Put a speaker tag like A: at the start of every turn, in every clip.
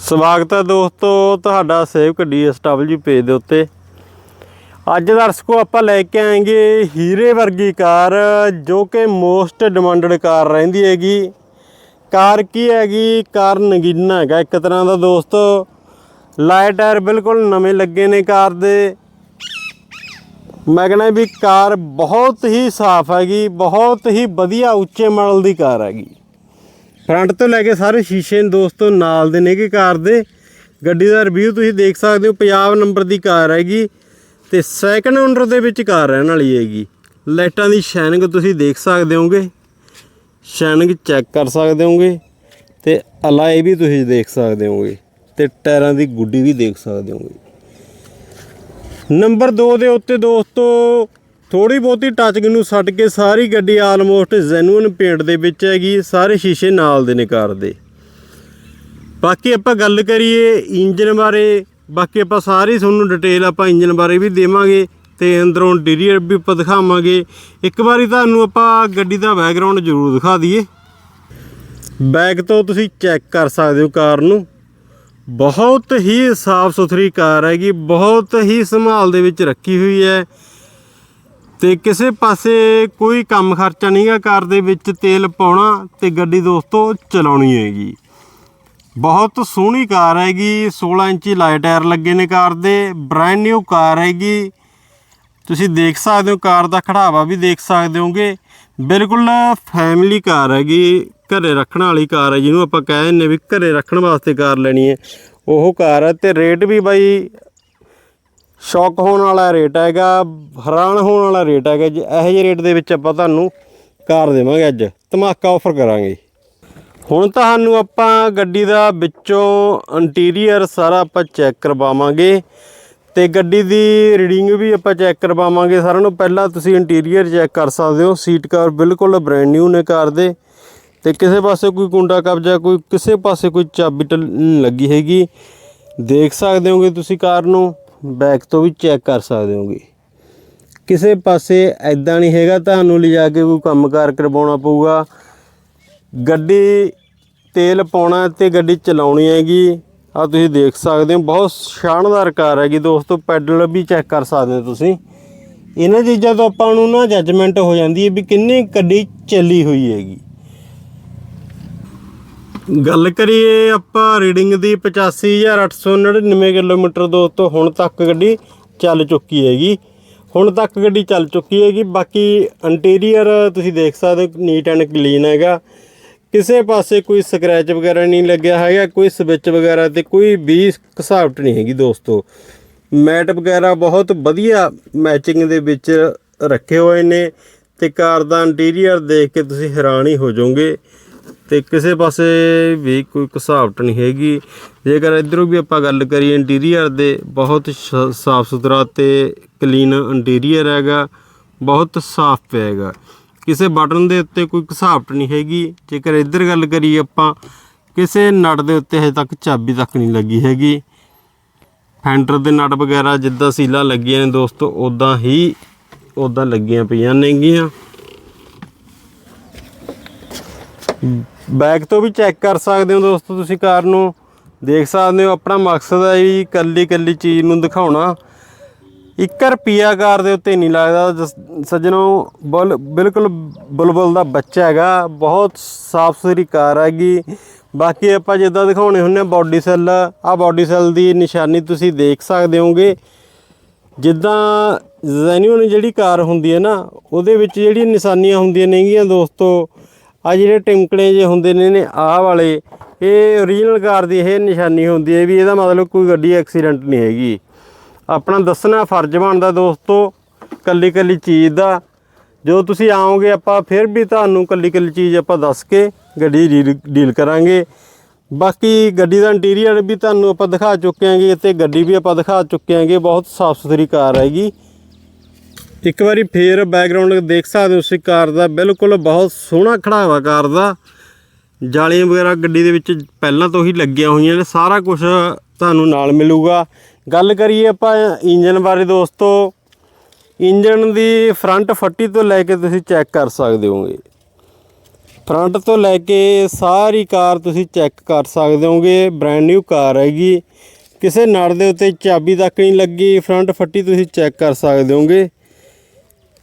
A: ਸਵਾਗਤ ਹੈ ਦੋਸਤੋ ਤੁਹਾਡਾ ਸੇਵਕ ਡੀਐਸਡਬਲਯੂ ਪੇਜ ਦੇ ਉੱਤੇ। ਅੱਜ ਦਰਸ਼ਕੋ ਆਪਾਂ ਲੈ ਕੇ ਆਏਗੇ ਹੀਰੇ ਵਰਗੀ ਕਾਰ ਜੋ ਕਿ ਮੋਸਟ ਡਿਮਾਂਡਡ ਕਾਰ ਰਹਿੰਦੀ ਹੈਗੀ। ਕਾਰ ਕੀ ਹੈਗੀ? ਕਾਰ ਨਗੀਨਾ ਹੈਗਾ ਇੱਕ ਤਰ੍ਹਾਂ ਦਾ ਦੋਸਤੋ। ਲਾਈਟ ਟਾਇਰ ਬਿਲਕੁਲ ਨਵੇਂ ਲੱਗੇ ਨੇ ਕਾਰ ਦੇ। ਮੈਂ ਕਹਿੰਦਾ ਵੀ ਕਾਰ ਬਹੁਤ ਹੀ ਸਾਫ਼ ਹੈਗੀ, ਬਹੁਤ ਹੀ ਵਧੀਆ ਉੱਚੇ ਮਾਡਲ ਦੀ ਕਾਰ ਹੈਗੀ। ਫਰੰਟ ਤੋਂ ਲੈ ਕੇ ਸਾਰੇ ਸ਼ੀਸ਼ੇ ਨੇ ਦੋਸਤੋ, ਨਾਲ ਦੇ ਨੇਗੇ ਕਾਰ ਦੇ। ਗੱਡੀ ਦਾ ਰਿਵਿਊ ਤੁਸੀਂ ਦੇਖ ਸਕਦੇ ਹੋ ਪੰਜਾਬ ਨੰਬਰ ਦੀ ਕਾਰ ਹੈਗੀ ਤੇ ਸੈਕੰਡ ਓਨਰ ਦੇ ਵਿੱਚ ਕਾਰ ਰਹਿਣ ਵਾਲੀ ਹੈਗੀ। ਲਾਈਟਾਂ ਦੀ ਸ਼ਾਈਨਿੰਗ ਤੁਸੀਂ ਦੇਖ ਸਕਦੇ ਹੋਗੇ ਸ਼ਾਈਨਿੰਗ ਚੈੱਕ ਕਰ ਸਕਦੇ ਹੋਗੇ ਤੇ ਅਲਾਈ ਵੀ ਤੁਸੀਂ ਦੇਖ ਸਕਦੇ ਹੋਗੇ ਤੇ ਟਾਇਰਾਂ ਦੀ ਗੁੱਡੀ ਵੀ ਦੇਖ ਸਕਦੇ ਹੋਗੇ। ਨੰਬਰ 2 ਦੇ ਉੱਤੇ ਦੋਸਤੋ ਥੋੜੀ ਬਹੁਤੀ ਟੱਚਿੰਗ ਨੂੰ ਛੱਡ ਕੇ ਸਾਰੀ ਗੱਡੀ ਆਲਮੋਸਟ ਜੈਨੂਇਨ ਪੇਂਟ ਦੇ ਵਿੱਚ ਹੈਗੀ, ਸਾਰੇ ਸ਼ੀਸ਼ੇ ਨਾਲ ਦੇ ਨੇ ਕਾਰ ਦੇ। ਬਾਕੀ ਆਪਾਂ ਗੱਲ ਕਰੀਏ ਇੰਜਨ ਬਾਰੇ, ਬਾਕੀ ਆਪਾਂ ਸਾਰੀ ਤੁਹਾਨੂੰ ਡਿਟੇਲ ਆਪਾਂ ਇੰਜਨ ਬਾਰੇ ਵੀ ਦੇਵਾਂਗੇ ਤੇ ਅੰਦਰੋਂ ਇੰਟੀਰੀਅਰ ਵੀ ਆਪਾਂ ਦਿਖਾਵਾਂਗੇ। ਇੱਕ ਵਾਰੀ ਤੁਹਾਨੂੰ ਆਪਾਂ ਗੱਡੀ ਦਾ ਬੈਕਗ੍ਰਾਉਂਡ ਜ਼ਰੂਰ ਦਿਖਾ ਦਈਏ। ਬੈਕ ਤੋਂ ਤੁਸੀਂ ਚੈੱਕ ਕਰ ਸਕਦੇ ਹੋ ਕਾਰ ਨੂੰ। ਬਹੁਤ ਹੀ ਸਾਫ਼ ਸੁਥਰੀ ਕਾਰ ਹੈਗੀ, ਬਹੁਤ ਹੀ ਸੰਭਾਲ ਦੇ ਵਿੱਚ ਰੱਖੀ ਹੋਈ ਹੈ। ਤੇ ਕਿਸੇ ਪਾਸੇ ਕੋਈ ਕੰਮ ਖਰਚਾ ਨਹੀਂਗਾ ਕਾਰ ਦੇ ਵਿੱਚ ਤੇਲ ਪਾਉਣਾ ਤੇ ਗੱਡੀ ਦੋਸਤੋ ਚਲਾਉਣੀ ਹੈਗੀ। ਬਹੁਤ ਸੋਹਣੀ ਕਾਰ ਹੈਗੀ 16 ਇੰਚੀ ਲਾਈਟ ਟਾਇਰ ਲੱਗੇ ਨੇ ਕਾਰ ਦੇ ਬ੍ਰੈਂਡ ਨਿਊ ਕਾਰ ਹੈਗੀ। ਤੁਸੀਂ ਦੇਖ ਸਕਦੇ ਹੋ, ਕਾਰ ਦਾ ਖੜਾਵਾ ਵੀ ਦੇਖ ਸਕਦੇ ਹੋਗੇ। ਬਿਲਕੁਲ ਫੈਮਿਲੀ ਕਾਰ ਹੈਗੀ, ਘਰੇ ਰੱਖਣ ਵਾਲੀ ਕਾਰ ਹੈ, ਜਿਹਨੂੰ ਆਪਾਂ ਕਹਿ ਦਿੰਦੇ ਵੀ ਘਰੇ ਰੱਖਣ ਵਾਸਤੇ ਕਾਰ ਲੈਣੀ ਹੈ। ਉਹ ਕਾਰ ਹੈ ਤੇ ਰੇਟ ਵੀ ਬਾਈ ਸ਼ੌਕ ਹੋਣ ਵਾਲਾ ਰੇਟ ਹੈਗਾ, ਹੈਰਾਨ ਹੋਣ ਵਾਲਾ ਰੇਟ ਹੈਗਾ, ਜੇ ਇਹੋ ਜਿਹੇ ਰੇਟ ਦੇ ਵਿੱਚ ਆਪਾਂ ਤੁਹਾਨੂੰ ਕਾਰ ਦੇਵਾਂਗੇ ਅੱਜ, ਧਮਾਕਾ ਆਫਰ ਕਰਾਂਗੇ। ਹੁਣ ਤੁਹਾਨੂੰ ਆਪਾਂ ਗੱਡੀ ਦਾ ਵਿੱਚੋਂ ਇੰਟੀਰੀਅਰ ਸਾਰਾ ਆਪਾਂ ਚੈੱਕ ਕਰਵਾਵਾਂਗੇ ਤੇ ਗੱਡੀ ਦੀ ਰੀਡਿੰਗ ਵੀ ਆਪਾਂ ਚੈੱਕ ਕਰਵਾਵਾਂਗੇ। ਸਾਰਿਆਂ ਨੂੰ ਪਹਿਲਾਂ ਤੁਸੀਂ ਇੰਟੀਰੀਅਰ ਚੈੱਕ ਕਰ ਸਕਦੇ ਹੋ ਸੀਟ ਕਵਰ ਬਿਲਕੁਲ ਬ੍ਰੈਂਡ ਨਿਊ ਨੇ ਕਾਰ ਦੇ ਤੇ ਕਿਸੇ ਪਾਸੇ ਕੋਈ ਕੁੰਡਾ ਕਬਜਾ, ਕੋਈ ਕਿਸੇ ਪਾਸੇ ਕੋਈ ਚਾਬੀ ਟਲ, ਲੱਗੀ ਹੈਗੀ। ਦੇਖ ਸਕਦੇ ਹੋਗੇ ਤੁਸੀਂ ਕਾਰ ਨੂੰ। ਬੈਕ ਤੋਂ ਵੀ ਚੈੱਕ ਕਰ ਸਕਦੇ ਹੋਗੇ। ਕਿਸੇ ਪਾਸੇ ਐਦਾਂ ਨਹੀਂ ਹੈਗਾ, ਤੁਹਾਨੂੰ ਲਿਜਾ ਕੇ ਕੋਈ ਕੰਮਕਾਰ ਕਰਵਾਉਣਾ ਪਊਗਾ। ਗੱਡੀ ਤੇਲ ਪਾਉਣਾ ਤੇ ਗੱਡੀ ਚਲਾਉਣੀ ਹੈਗੀ ਆ ਤੁਸੀਂ ਦੇਖ ਸਕਦੇ ਹੋ, ਬਹੁਤ ਸ਼ਾਨਦਾਰ ਕਾਰ ਹੈਗੀ। ਦੋਸਤੋ, ਪੈਡਲ ਵੀ ਚੈੱਕ ਕਰ ਸਕਦੇ ਹੋ ਤੁਸੀਂ। ਇਹਨਾਂ ਚੀਜ਼ਾਂ ਤੋਂ ਆਪਾਂ ਨੂੰ ਨਾ ਜੱਜਮੈਂਟ ਹੋ ਜਾਂਦੀ ਹੈ ਵੀ ਕਿੰਨੀ ਗੱਡੀ ਚੱਲੀ ਹੋਈ ਹੈਗੀ। ਗੱਲ ਕਰੀਏ ਆਪਾਂ ਰੀਡਿੰਗ ਦੀ 85899 ਕਿਲੋਮੀਟਰ ਦੋਸਤੋ ਹੁਣ ਤੱਕ ਗੱਡੀ ਚੱਲ ਚੁੱਕੀ ਹੈਗੀ। ਹੁਣ ਤੱਕ ਗੱਡੀ ਚੱਲ ਚੁੱਕੀ ਹੈਗੀ। ਬਾਕੀ ਇੰਟੀਰੀਅਰ ਤੁਸੀਂ ਦੇਖ ਸਕਦੇ ਹੋ ਨੀਟ ਐਂਡ ਕਲੀਨ ਹੈਗਾ। ਕਿਸੇ ਪਾਸੇ ਕੋਈ ਸਕ੍ਰੈਚ ਵਗੈਰਾ ਨਹੀਂ ਲੱਗਿਆ ਹੈਗਾ, ਕੋਈ ਸਵਿਚ ਵਗੈਰਾ ਤੇ ਕੋਈ ਵੀ ਘਸਾਵਟ ਨਹੀਂ ਹੈਗੀ ਦੋਸਤੋ। ਮੈਟ ਵਗੈਰਾ ਬਹੁਤ ਵਧੀਆ ਮੈਚਿੰਗ ਦੇ ਵਿੱਚ ਰੱਖੇ ਹੋਏ ਨੇ ਤੇ ਕਾਰ ਦਾ ਇੰਟੀਰੀਅਰ ਦੇਖ ਕੇ ਤੁਸੀਂ ਹੈਰਾਨ ਹੀ ਹੋ ਜਾਓਗੇ। ਤੇ ਕਿਸੇ ਪਾਸੇ ਵੀ ਕੋਈ ਘਸਾਵਟ ਨਹੀਂ ਹੈਗੀ। ਜੇਕਰ ਇਧਰੋਂ ਵੀ ਆਪਾਂ ਗੱਲ ਕਰੀਏ ਇੰਟੀਰੀਅਰ ਦੇ, ਬਹੁਤ ਸ਼- ਸਾਫ਼ ਸੁਥਰਾ ਤੇ ਕਲੀਨ ਇੰਟੀਰੀਅਰ ਹੈਗਾ, ਬਹੁਤ ਸਾਫ਼ ਪਿਆ ਹੈਗਾ ਕਿਸੇ ਬਟਨ ਦੇ ਉੱਤੇ ਕੋਈ ਘਸਾਵਟ ਨਹੀਂ ਹੈਗੀ। ਜੇਕਰ ਇੱਧਰ ਗੱਲ ਕਰੀਏ ਆਪਾਂ, ਕਿਸੇ ਨਟ ਦੇ ਉੱਤੇ ਹਜੇ ਤੱਕ ਚਾਬੀ ਤੱਕ ਨਹੀਂ ਲੱਗੀ ਹੈਗੀ। ਫੈਂਡਰ ਦੇ ਨਟ ਵਗੈਰਾ ਜਿੱਦਾਂ ਸੀਲਾਂ ਲੱਗੀਆਂ ਨੇ ਦੋਸਤੋ ਉਦਾਂ ਹੀ ਉਦਾਂ ਲੱਗੀਆਂ ਪਈਆਂ ਨੇਗੀਆਂ। ਬੈਕ ਤੋਂ ਵੀ ਚੈੱਕ ਕਰ ਸਕਦੇ ਹੋ ਦੋਸਤੋ ਤੁਸੀਂ ਕਾਰ ਨੂੰ। ਦੇਖ ਸਕਦੇ ਹੋ ਆਪਣਾ ਮਕਸਦ ਹੈ ਜੀ ਕੱਲੀ ਕੱਲੀ ਚੀਜ਼ ਨੂੰ ਦਿਖਾਉਣਾ। 1 ਰੁਪਿਆ ਕਾਰ ਦੇ ਉੱਤੇ ਨਹੀਂ ਲੱਗਦਾ। ਜਸ- ਸੱਜਣੋ, ਬੁਲ ਬਿਲਕੁਲ ਬੁਲਬੁਲ ਦਾ ਬੱਚਾ ਹੈਗਾ। ਬਹੁਤ ਸਾਫ਼ ਸੁਥਰੀ ਕਾਰ ਹੈਗੀ। ਬਾਕੀ ਆਪਾਂ ਜਿੱਦਾਂ ਦਿਖਾਉਣੇ ਹੁੰਨੇ ਬਾਡੀ ਸੈੱਲ ਆ ਬਾਡੀ ਸੈੱਲ ਦੀ ਨਿਸ਼ਾਨੀ ਤੁਸੀਂ ਦੇਖ ਸਕਦੇ ਹੋਗੇ। ਜਿੱਦਾਂ ਜੈਨੂਨ ਜਿਹੜੀ ਕਾਰ ਹੁੰਦੀ ਹੈ ਨਾ, ਉਹਦੇ ਵਿੱਚ ਜਿਹੜੀਆਂ ਨਿਸ਼ਾਨੀਆਂ ਹੁੰਦੀਆਂ ਨੇਗੀਆਂ ਦੋਸਤੋ ਆ ਜਿਹੜੇ ਟਿਮਕਣੇ ਜੇ ਹੁੰਦੇ ਨੇ ਨੇ ਆਹ ਵਾਲੇ, ਇਹ ਓਰੀਜਨਲ ਕਾਰ ਦੀ ਇਹ ਨਿਸ਼ਾਨੀ ਹੁੰਦੀ ਹੈ ਵੀ ਇਹਦਾ ਮਤਲਬ ਕੋਈ ਗੱਡੀ ਐਕਸੀਡੈਂਟ ਨਹੀਂ ਹੈਗੀ। ਆਪਣਾ ਦੱਸਣਾ ਫਰਜ਼ ਬਣਦਾ ਦੋਸਤੋ ਕੱਲੀ ਕੱਲੀ ਚੀਜ਼ ਦਾ। ਜੋ ਤੁਸੀਂ ਆਓਗੇ ਆਪਾਂ ਫਿਰ ਵੀ ਤੁਹਾਨੂੰ ਕੱਲੀ ਕੱਲੀ ਚੀਜ਼ ਆਪਾਂ ਦੱਸ ਕੇ ਗੱਡੀ ਡੀਲ- ਡੀਲ ਕਰਾਂਗੇ। ਬਾਕੀ ਗੱਡੀ ਦਾ ਇੰਟੀਰੀਅਰ ਵੀ ਤੁਹਾਨੂੰ ਆਪਾਂ ਦਿਖਾ ਚੁੱਕੇ ਆਂਗੇ ਤੇ ਗੱਡੀ ਵੀ ਆਪਾਂ ਦਿਖਾ ਚੁੱਕੇ ਆਂਗੇ ਬਹੁਤ ਸਾਫ਼ ਸੁਥਰੀ ਕਾਰ ਹੈਗੀ। ਇੱਕ ਵਾਰੀ ਫੇਰ ਬੈਕਗ੍ਰਾਉਂਡ ਦੇਖ ਸਕਦੇ ਹੋ ਤੁਸੀਂ ਕਾਰ ਦਾ, ਬਿਲਕੁਲ ਬਹੁਤ ਸੋਹਣਾ ਖੜਾਵਾ ਕਾਰ ਦਾ। ਜਾਲੀਆਂ ਵਗੈਰਾ ਗੱਡੀ ਦੇ ਵਿੱਚ ਪਹਿਲਾਂ ਤੋਂ ਹੀ ਲੱਗੀਆਂ ਹੋਈਆਂ ਨੇ, ਸਾਰਾ ਕੁਝ ਤੁਹਾਨੂੰ ਨਾਲ ਮਿਲੂਗਾ। ਗੱਲ ਕਰੀਏ ਆਪਾਂ ਇੰਜਨ ਬਾਰੇ ਦੋਸਤੋ ਇੰਜਨ ਦੀ ਫਰੰਟ ਫੱਟੀ ਤੋਂ ਲੈ ਕੇ ਤੁਸੀਂ ਚੈੱਕ ਕਰ ਸਕਦੇ ਹੋਗੇ। ਫਰੰਟ ਤੋਂ ਲੈ ਕੇ ਸਾਰੀ ਕਾਰ ਤੁਸੀਂ ਚੈੱਕ ਕਰ ਸਕਦੇ ਹੋਗੇ ਬ੍ਰੈਂਡ ਨਿਊ ਕਾਰ ਹੈਗੀ। ਕਿਸੇ ਨੜ ਦੇ ਉੱਤੇ ਚਾਬੀ ਤੱਕ ਨਹੀਂ ਲੱਗੀ ਫਰੰਟ ਫੱਟੀ ਤੁਸੀਂ ਚੈੱਕ ਕਰ ਸਕਦੇ ਹੋਗੇ।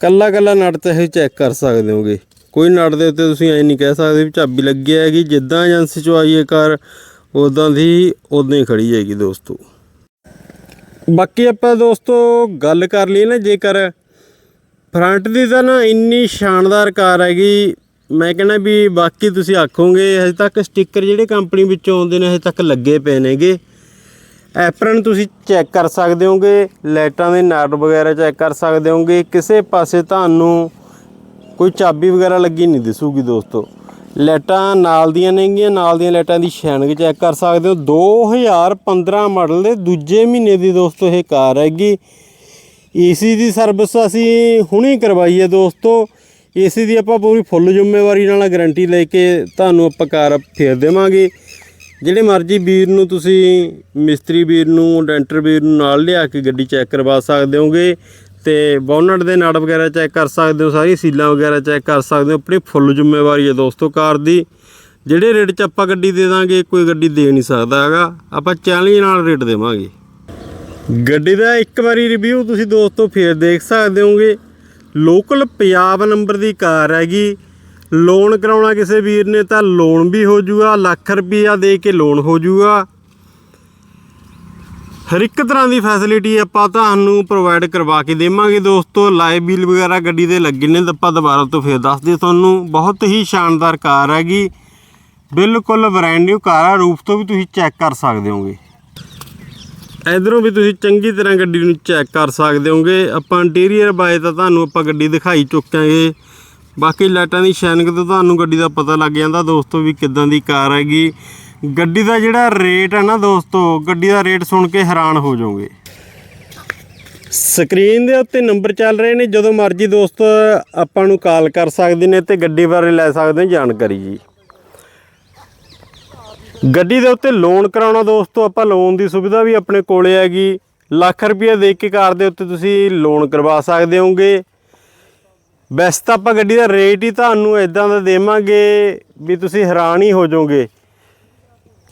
A: ਕੱਲਾ ਕੱਲਾ ਨਟ ਤੇ ਇਹ ਚੈੱਕ ਕਰ ਸਕਦੇ ਹੋਗੇ। ਕੋਈ ਨਟ ਦੇ ਉੱਤੇ ਤੁਸੀਂ ਐ ਨਹੀਂ ਕਹਿ ਸਕਦੇ ਵੀ ਚਾਬੀ ਲੱਗੀ ਹੈਗੀ, ਜਿੱਦਾਂ ਏਜੰਸੀ ਚੋਂ ਆਈਏ ਕਾਰ ਉਦਾਂ ਦੀ ਉਦਾਂ ਹੀ ਖੜੀ ਹੈਗੀ ਦੋਸਤੋ। ਬਾਕੀ ਆਪਾਂ ਦੋਸਤੋ ਗੱਲ ਕਰ ਲਈ ਨਾ ਜੇਕਰ ਫਰੰਟ ਦੀ ਤਾਂ ਨਾ ਇੰਨੀ ਸ਼ਾਨਦਾਰ ਕਾਰ ਹੈਗੀ, ਮੈਂ ਕਹਿੰਦਾ ਵੀ ਬਾਕੀ ਤੁਸੀਂ ਆਖੋਗੇ, ਹਜੇ ਤੱਕ ਸਟicker ਜਿਹੜੇ ਕੰਪਨੀ ਵਿੱਚੋਂ ਆਉਂਦੇ ਨੇ ਹਜੇ ਤੱਕ ਲੱਗੇ ਪਏ ਨੇਗੇ। ਐਪਰਨ ਤੁਸੀਂ ਚੈੱਕ ਕਰ ਸਕਦੇ ਹੋਗੇ, ਲਾਈਟਾਂ ਦੇ ਨਟ ਵਗੈਰਾ ਚੈੱਕ ਕਰ ਸਕਦੇ ਹੋਗੇ। ਕਿਸੇ ਪਾਸੇ ਤੁਹਾਨੂੰ ਕੋਈ ਚਾਬੀ ਵਗੈਰਾ ਲੱਗੀ ਨਹੀਂ ਦਿਸੂਗੀ ਦੋਸਤੋ। ਲਾਈਟਾਂ ਨਾਲ ਦੀਆਂ ਨੇਗੀਆਂ, ਨਾਲ ਦੀਆਂ ਲਾਈਟਾਂ ਦੀ ਸ਼ੈਨਿੰਗ ਚੈੱਕ ਕਰ ਸਕਦੇ ਹੋ। 2015 ਮਾਡਲ ਦੇ ਦੂਜੇ ਮਹੀਨੇ ਦੀ ਦੋਸਤੋ ਇਹ ਕਾਰ ਹੈਗੀ। ਏਸੀ ਦੀ ਸਰਵਿਸ ਅਸੀਂ ਹੁਣੇ ਕਰਵਾਈ ਹੈ ਦੋਸਤੋ। ਏਸੀ ਦੀ ਆਪਾਂ ਪੂਰੀ ਫੁੱਲ ਜ਼ਿੰਮੇਵਾਰੀ ਨਾਲ ਗਾਰੰਟੀ ਲੈ ਕੇ ਤੁਹਾਨੂੰ ਆਪਾਂ ਕਾਰ ਫੇਰ ਦੇਵਾਂਗੇ। ਜਿਹੜੇ ਮਰਜ਼ੀ ਵੀਰ ਨੂੰ ਤੁਸੀਂ, ਮਿਸਤਰੀ ਵੀਰ ਨੂੰ, ਡੈਂਟਰ ਵੀਰ ਨੂੰ ਨਾਲ ਲਿਆ ਕੇ ਗੱਡੀ ਚੈੱਕ ਕਰਵਾ ਸਕਦੇ ਹੋਗੇ ਤੇ ਬੋਨਟ ਦੇ ਨਟ ਵਗੈਰਾ ਚੈੱਕ ਕਰ ਸਕਦੇ ਹੋ ਸਾਰੀ ਸੀਲਾਂ ਵਗੈਰਾ ਚੈੱਕ ਕਰ ਸਕਦੇ ਹੋ, ਆਪਣੀ ਫੁੱਲ ਜ਼ਿੰਮੇਵਾਰੀ ਹੈ ਦੋਸਤੋ ਕਾਰ ਦੀ। ਜਿਹੜੇ ਰੇਟ 'ਚ ਆਪਾਂ ਗੱਡੀ ਦੇ ਦਾਂਗੇ, ਕੋਈ ਗੱਡੀ ਦੇ ਨਹੀਂ ਸਕਦਾ ਹੈਗਾ। ਆਪਾਂ ਚੈਲੰਜ ਨਾਲ ਰੇਟ ਦੇਵਾਂਗੇ। ਗੱਡੀ ਦਾ ਇੱਕ ਵਾਰੀ ਰਿਵਿਊ ਤੁਸੀਂ ਦੋਸਤੋ ਫੇਰ ਦੇਖ ਸਕਦੇ ਹੋਗੇ। ਲੋਕਲ ਪੰਜਾਬ ਨੰਬਰ ਦੀ ਕਾਰ ਹੈਗੀ। ਲੋਨ ਕਰਾਉਣਾ ਕਿਸੇ ਵੀਰ ਨੇ ਤਾਂ ਲੋਨ ਵੀ ਹੋ ਜੂਗਾ, ਲੱਖ ਰੁਪਈਆ ਦੇ ਕੇ ਲੋਨ ਹੋ ਜੂਗਾ। ਹਰ ਇੱਕ ਤਰ੍ਹਾਂ ਦੀ ਫੈਸਿਲਿਟੀ ਆਪਾਂ ਤੁਹਾਨੂੰ ਪ੍ਰੋਵਾਈਡ ਕਰਵਾ ਕੇ ਦੇਵਾਂਗੇ ਦੋਸਤੋ। ਲਾਈਵ ਬਿਲ ਵਗੈਰਾ ਗੱਡੀ ਦੇ ਲੱਗੇ ਨੇ ਤਾਂ ਆਪਾਂ ਦੁਬਾਰਾ ਤੋਂ ਫੇਰ ਦੱਸਦੇ ਤੁਹਾਨੂੰ। ਬਹੁਤ ਹੀ ਸ਼ਾਨਦਾਰ ਕਾਰ ਹੈਗੀ। ਬਿਲਕੁਲ ਬ੍ਰੈਂਡ ਨਿਊ ਕਾਰ ਆ ਰੂਫ ਤੋਂ ਵੀ ਤੁਸੀਂ ਚੈੱਕ ਕਰ ਸਕਦੇ ਹੋਗੇ ਇਧਰੋਂ ਵੀ ਤੁਸੀਂ ਚੰਗੀ ਤਰ੍ਹਾਂ ਗੱਡੀ ਨੂੰ ਚੈੱਕ ਕਰ ਸਕਦੇ ਹੋਗੇ ਆਪਾਂ ਇੰਟੀਰੀਅਰ ਬਾਏ ਤਾਂ ਤੁਹਾਨੂੰ ਆਪਾਂ ਗੱਡੀ ਦਿਖਾਈ ਚੁੱਕਾਂਗੇ ਬਾਕੀ ਲਾਈਟਾਂ ਦੀ ਸ਼ਾਈਨਿੰਗ ਤੋਂ ਤੁਹਾਨੂੰ ਗੱਡੀ ਦਾ ਪਤਾ ਲੱਗ ਜਾਂਦਾ ਦੋਸਤੋ ਵੀ ਕਿੱਦਾਂ ਦੀ ਕਾਰ ਹੈਗੀ। ਗੱਡੀ ਦਾ ਜਿਹੜਾ ਰੇਟ ਹੈ ਨਾ ਦੋਸਤੋ, ਗੱਡੀ ਦਾ ਰੇਟ ਸੁਣ ਕੇ ਹੈਰਾਨ ਹੋ ਜਾਓਗੇ। ਸਕਰੀਨ ਦੇ ਉੱਤੇ ਨੰਬਰ ਚੱਲ ਰਹੇ ਨੇ, ਜਦੋਂ ਮਰਜ਼ੀ ਦੋਸਤ ਆਪਾਂ ਨੂੰ ਕਾਲ ਕਰ ਸਕਦੇ ਨੇ ਤੇ ਗੱਡੀ ਬਾਰੇ ਲੈ ਸਕਦੇ ਨੇ ਜਾਣਕਾਰੀ ਜੀ। ਗੱਡੀ ਦੇ ਉੱਤੇ ਲੋਨ ਕਰਾਉਣਾ ਦੋਸਤੋ, ਆਪਾਂ ਲੋਨ ਦੀ ਸੁਵਿਧਾ ਵੀ ਆਪਣੇ ਕੋਲੇ ਹੈਗੀ। ਲੱਖ ਰੁਪਏ ਦੇ ਕੇ ਕਾਰ ਦੇ ਉੱਤੇ ਤੁਸੀਂ ਲੋਨ ਕਰਵਾ ਸਕਦੇ ਹੋਗੇ। ਵੈਸੇ ਤਾਂ ਆਪਾਂ ਗੱਡੀ ਦਾ ਰੇਟ ਹੀ ਤੁਹਾਨੂੰ ਇਦਾਂ ਦਾ ਦੇਵਾਂਗੇ ਵੀ ਤੁਸੀਂ ਹੈਰਾਨ ਹੀ ਹੋ ਜਾਓਗੇ।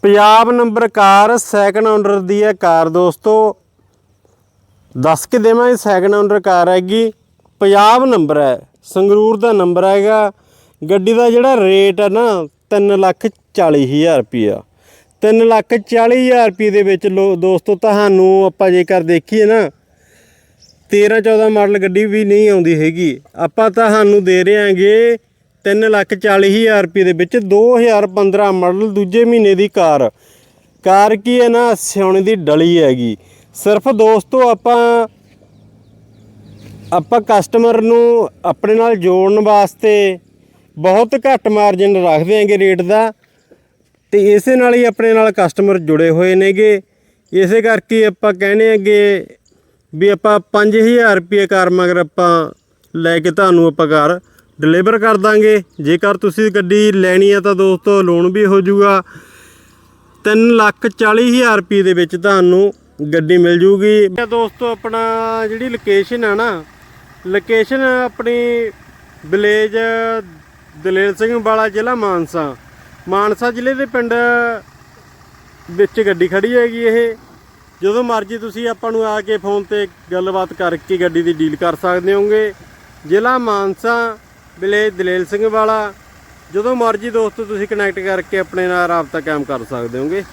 A: Punjab number car second owner ਦੀ ਹੈ ਕਾਰ ਦੋਸਤੋ। ਦੱਸ ਕੇ ਦੇਵਾਂਗੇ ਸੈਕੰਡ ਓਨਰ ਕਾਰ ਹੈਗੀ। ਪੰਜਾਬ ਨੰਬਰ ਹੈ, ਸੰਗਰੂਰ ਦਾ ਨੰਬਰ ਹੈਗਾ। ਗੱਡੀ ਦਾ ਜਿਹੜਾ ਰੇਟ ਹੈ ਨਾ 3 ਲੱਖ 40 ਹਜ਼ਾਰ ਰੁਪਿਆ 3 ਲੱਖ 40 ਹਜ਼ਾਰ ਰੁਪਏ ਦੇ ਵਿੱਚ ਲੋ ਦੋਸਤੋ, ਤੁਹਾਨੂੰ ਆਪਾਂ ਜੇਕਰ ਦੇਖੀਏ ਨਾ 13 14 ਮਾਡਲ ਗੱਡੀ ਵੀ ਨਹੀਂ ਆਉਂਦੀ ਹੈਗੀ। ਆਪਾਂ ਤੁਹਾਨੂੰ ਦੇ ਰਹੇ ਹਾਂਗੇ 3 ਲੱਖ 40 ਹਜ਼ਾਰ ਰੁਪਏ ਦੇ ਵਿੱਚ 2015 ਮਾਡਲ ਦੂਜੇ ਮਹੀਨੇ ਦੀ ਕਾਰ। ਕਾਰ ਕੀ ਹੈ ਨਾ, ਸਿਉਣੇ ਦੀ ਡਲੀ ਹੈਗੀ। ਸਿਰਫ ਦੋਸਤੋ, ਆਪਾਂ ਆਪਾਂ ਕਸਟਮਰ ਨੂੰ ਆਪਣੇ ਨਾਲ ਜੋੜਨ ਵਾਸਤੇ ਬਹੁਤ ਘੱਟ ਮਾਰਜਨ ਰੱਖਦੇ ਹਾਂਗੇ ਰੇਟ ਦਾ। ਤੇ ਇਸੇ ਨਾਲ ਹੀ ਆਪਣੇ ਨਾਲ ਕਸਟਮਰ ਜੁੜੇ ਹੋਏ ਨੇਗੇ। ਇਸੇ ਕਰਕੇ ਆਪਾਂ ਕਹਿੰਦੇ ਹਾਂਗੇ ਵੀ ਆਪਾਂ 5000 ਰੁਪਏ ਕਾਰ ਮਗਰ ਆਪਾਂ ਲੈ ਕੇ ਤੁਹਾਨੂੰ ਆਪਾਂ ਕਾਰ ਡਿਲੀਵਰ ਕਰ ਦਾਂਗੇ। ਜੇਕਰ ਤੁਸੀਂ ਗੱਡੀ ਲੈਣੀ ਹੈ ਤਾਂ ਦੋਸਤੋ ਲੋਨ ਵੀ ਹੋ ਜਾਊਗਾ। 3 ਲੱਖ 40 ਹਜ਼ਾਰ ਰੁਪਏ ਦੇ ਵਿੱਚ ਤੁਹਾਨੂੰ ਗੱਡੀ ਮਿਲ ਜੂਗੀ ਦੋਸਤੋ ਆਪਣਾ ਜਿਹੜੀ ਲੋਕੇਸ਼ਨ ਆ ਨਾ ਲੋਕੇਸ਼ਨ ਆਪਣੀ ਵਿਲੇਜ ਦਲੇਲ ਸਿੰਘ ਵਾਲਾ ਜ਼ਿਲ੍ਹਾ ਮਾਨਸਾ। ਮਾਨਸਾ ਜ਼ਿਲ੍ਹੇ ਦੇ ਪਿੰਡ ਵਿੱਚ ਗੱਡੀ ਖੜੀ ਹੈਗੀ ਇਹ। ਜਦੋਂ ਮਰਜ਼ੀ ਤੁਸੀਂ ਆਪਾਂ ਨੂੰ ਆ ਕੇ ਫੋਨ ਤੇ ਗੱਲਬਾਤ ਕਰਕੇ ਗੱਡੀ ਦੀ ਡੀਲ ਕਰ ਸਕਦੇ ਹੋਗੇ ਜ਼ਿਲ੍ਹਾ ਮਾਨਸਾ, ਵਿਲੇਜ ਦਲੇਲ ਸਿੰਘ ਵਾਲਾ। ਜਦੋਂ ਮਰਜ਼ੀ ਦੋਸਤੋ ਤੁਸੀਂ ਕਨੈਕਟ ਕਰਕੇ ਆਪਣੇ ਨਾਲ ਰਾਬਤਾ ਕਾਇਮ ਕਰ ਸਕਦੇ ਹੋਗੇ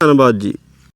A: ਧੰਨਵਾਦ ਜੀ।